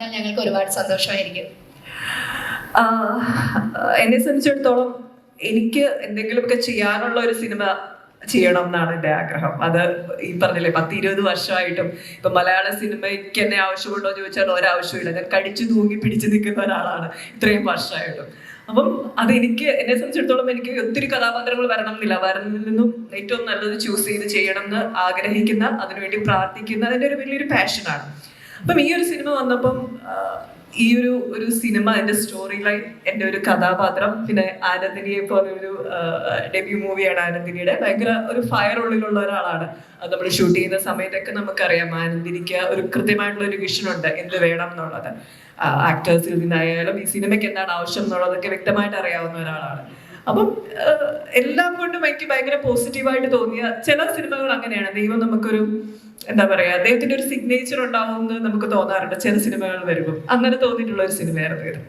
ഞങ്ങൾക്ക് ഒരുപാട് സന്തോഷമായിരിക്കും. എന്നെ സംബന്ധിച്ചിടത്തോളം എനിക്ക് എന്തെങ്കിലുമൊക്കെ ചെയ്യാനുള്ള ഒരു സിനിമ ചെയ്യണം എന്നാണ് എന്റെ ആഗ്രഹം. അത് ഈ പറഞ്ഞില്ലേ പത്ത് ഇരുപത് വർഷമായിട്ടും ഇപ്പം മലയാള സിനിമയ്ക്ക് എന്നെ ആവശ്യമുണ്ടോ എന്ന് ചോദിച്ചാൽ ഒരാവശ്യമില്ല ഞാൻ കടിച്ചു തൂങ്ങി പിടിച്ചു നിൽക്കുന്ന ഒരാളാണ് ഇത്രയും വർഷമായിട്ടും. അപ്പം അതെനിക്ക് എന്നെ സംബന്ധിച്ചിടത്തോളം എനിക്ക് ഒത്തിരി കഥാപാത്രങ്ങൾ വരണം എന്നില്ല. വരുന്നതിൽ നിന്നും ഏറ്റവും നല്ലത് ചൂസ് ചെയ്ത് ചെയ്യണം എന്ന് ആഗ്രഹിക്കുന്ന അതിനുവേണ്ടി പ്രാർത്ഥിക്കുന്ന അതിന്റെ ഒരു വലിയൊരു പാഷനാണ് അപ്പം ഈ ഒരു സിനിമ വന്നപ്പം ഈ ഒരു ഒരു സിനിമ എന്റെ സ്റ്റോറി ലൈൻ എന്റെ ഒരു കഥാപാത്രം പിന്നെ ആനന്ദിനിയെ പോലെ ഒരു ഡെബ്യൂ മൂവിയാണ് ആനന്ദിനിയുടെ. ഭയങ്കര ഒരു ഫയർ ഉള്ളിലുള്ള ഒരാളാണ്. അത് നമ്മൾ ഷൂട്ട് ചെയ്യുന്ന സമയത്തൊക്കെ നമുക്കറിയാം ആനന്ദിനിക്ക് ഒരു കൃത്യമായിട്ടുള്ള ഒരു വിഷൻ ഉണ്ട് എന്ത് വേണം എന്നുള്ളത്. ആക്ടേഴ്സിൽ നിന്നായാലും ഈ സിനിമയ്ക്ക് എന്താണ് ആവശ്യം എന്നുള്ളതൊക്കെ വ്യക്തമായിട്ട് അറിയാവുന്ന ഒരാളാണ്. അപ്പം എല്ലാം കൊണ്ടും എനിക്ക് ഭയങ്കര പോസിറ്റീവായിട്ട് തോന്നിയ ചില സിനിമകൾ അങ്ങനെയാണ്. ദൈവം നമുക്കൊരു എന്താ പറയാ അദ്ദേഹത്തിന്റെ ഒരു സിഗ്നേച്ചർ ഉണ്ടാവും എന്ന് നമുക്ക് തോന്നാറുണ്ട്. ചില സിനിമകൾ വരുമ്പോൾ അങ്ങനെ തോന്നിയിട്ടുള്ള ഒരു സിനിമയായിരുന്നു ഇത്.